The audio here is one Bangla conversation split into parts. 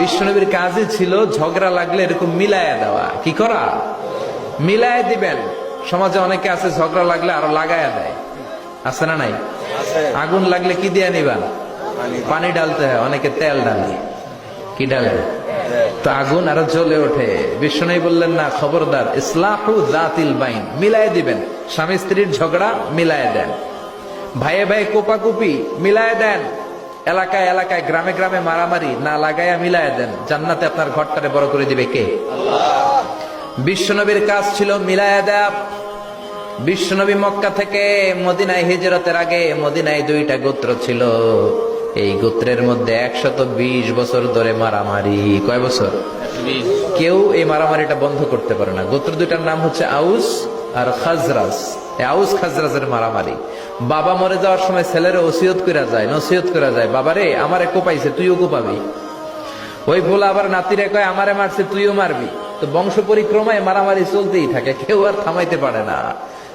বিশ্বনবীর কাজই ছিল ঝগড়া লাগলে এরকম মিলায়া দেওয়া। কি করা? মিলায়া দিবেন। সমাজে অনেকে আছে ঝগড়া লাগলে আরও লাগায়া দেয়। আছে না নাই? আগুন লাগলে কি দিয়ে নিবান? পানি ডালতে হয় অনেকে তেল ডালে। কি ডালে? তো আগুন আরও জ্বলে ওঠে। বিষ্ণু বললেন না খবরদার ইসলাহু জাতিল বাইন মিলায় দিবেন। স্বামী স্ত্রীর ঝগড়া মিলায় দেন। ভাইয়ে ভাইয়ে কোপাকুপি মিলায় দেন। এলাকায় এলাকায়, গ্রামে গ্রামে মারামারি না লাগাইয়া মিলায় দেন। জান্নাতে আপনার ঘরটারে বড় করে দিবে কে? বিশ্বনবীর কাজ ছিল মিলায় দেয়া। বিশ্বনবী মক্কা থেকে মদিনায় হিজরতের আগে মদিনায় দুইটা গোত্র ছিল। এই গোত্রের মধ্যে একশত বিশ বছর ধরে মারামারি। কয় বছর? কেউ এই মারামারিটা বন্ধ করতে পারে না। গোত্র দুইটার নাম হচ্ছে আউস আর খাজরাজ। এই আউস খাজরাজের মারামারি। বাবা মরে যাওয়ার সময় ছেলের ওসিয়ত করা যায় নসিহত করা যায় বাবারে আমারে কোপাইছে তুইও কোপাবি? ওই ভোলা আবার নাতিরে কয় আমারে মারছে তুইও মারবি? তো বংশ পরিক্রমায় মারামারি চলতেই থাকে কেউ আর থামাইতে পারে না।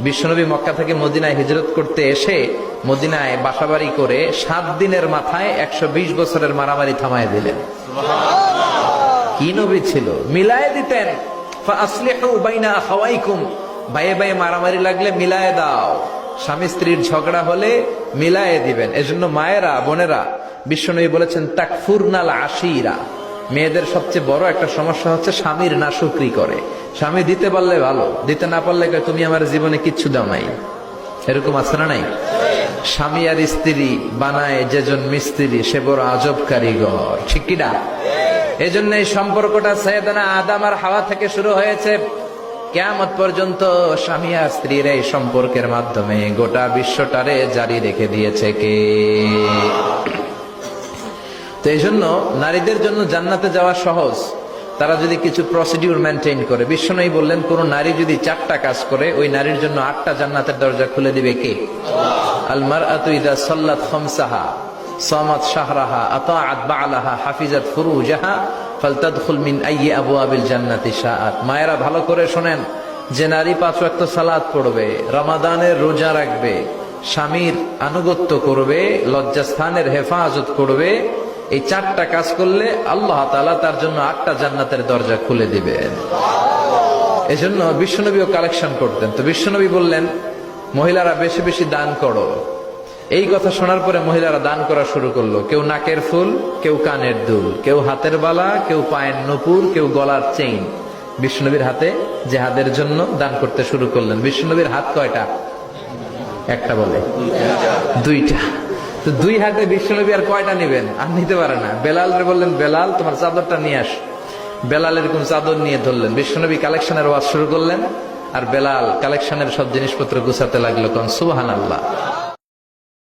বিশ্বনবী মক্কা থেকে মদিনায় হিজরত করতে এসে মদিনায় বাসাবাড়ি করে সাত দিনের মাথায় একশো বিশ বছরের মারামারি থামায় দিলেন। কি নবী ছিল? মিলায় দিতেন। ফাসলিহু বাইনা আখাওয়াইকুম। ভাইয়ে ভাইয়ে মারামারি লাগলে মিলায় দাও। স্বামী স্ত্রীর ঝগড়া হলে মিলায়ে দিবেন। এজন্য মায়েরা, বোনেরা, বিশ্বনবী বলেছেন, তাকফুরনাল আশিরা। মেয়েদের সবচেয়ে বড় একটা সমস্যা হচ্ছে স্বামীর না শুক্রি করে। স্বামী দিতে পারলে ভালো, দিতে না পারলে তুমি আমার জীবনে কিচ্ছু দাও নাই। এরকম আছে না নাই? স্বামী আর স্ত্রী বানায় যেজন মিস্ত্রি, সে বড় আজব কারিগর। ঠিক কিনা এই জন্য এই সম্পর্কটা সৈয়দনা আদাম আর হাওয়া থেকে শুরু হয়েছে। কেয়ামত পর্যন্ত স্বামী আর স্ত্রীর এই সম্পর্কের মাধ্যমে গোটা বিশ্বটারে জারি রেখে দিয়েছে কে? তো এই জন্য নারীদের জন্য জান্নাতে যাওয়া সহজ। তারা যদি কিছু প্রসিডিউর মেনটেন করে। বিশ্বনয়ী বললেন, কোন নারী যদি চারটা কাজ করে, ওই নারীর জন্য আটটা জান্নাতের দরজা খুলে দিবে কে? আলমার আতুইদা সাল্লাত খমসাহা, সামাত শাহরাহা, আতাআত বালাহা, হাফিজাত ফুরুজাহা ফালতাদখুল মিন আইয়ি আবওয়াবিল জান্নাতি শাআত। মায়েরা ভালো করে শোনেন, যে নারী পাঁচ ওয়াক্ত সালাত পড়বে, রমাদানের রোজা রাখবে, স্বামীর আনুগত্য করবে, লজ্জাস্থানের হেফাজত করবে, এই চারটা কাজ করলে আল্লাহ তাআলা তার জন্য আটটা জান্নাতের দরজা খুলে দিবেন। এজন্য বিশ্বনবীও কালেকশন করতেন। তো বিশ্বনবী বললেন, মহিলারা বেশি বেশি দান করো। এই কথা শোনার পরে মহিলারা দান করা শুরু করল। কেউ নাকের ফুল, কেউ কানের দুল, কেউ হাতের বালা, কেউ পায়ের নপুর, কেউ গলার চেইন। বিষ্ণুনবীর হাতে জেহাদের জন্য দান করতে শুরু করলেন। বিষ্ণুনবীর হাত কয়টা? একটা বলে। দুইটা। তো দুই হাতে বিষ্ণুনবী আর কয়টা নেবেন? আর নিতে পারে না। বেলাল রে বললেন, বেলাল, তোমার চাদরটা নিয়ে আস। বেলাল এরকম চাদর নিয়ে ধরলেন। বিষ্ণুনবী কালেকশনের ওয়াজ শুরু করলেন। আর বেলাল কালেকশনের সব জিনিসপত্র গুছাতে লাগল। কোন সুবাহান আল্লাহ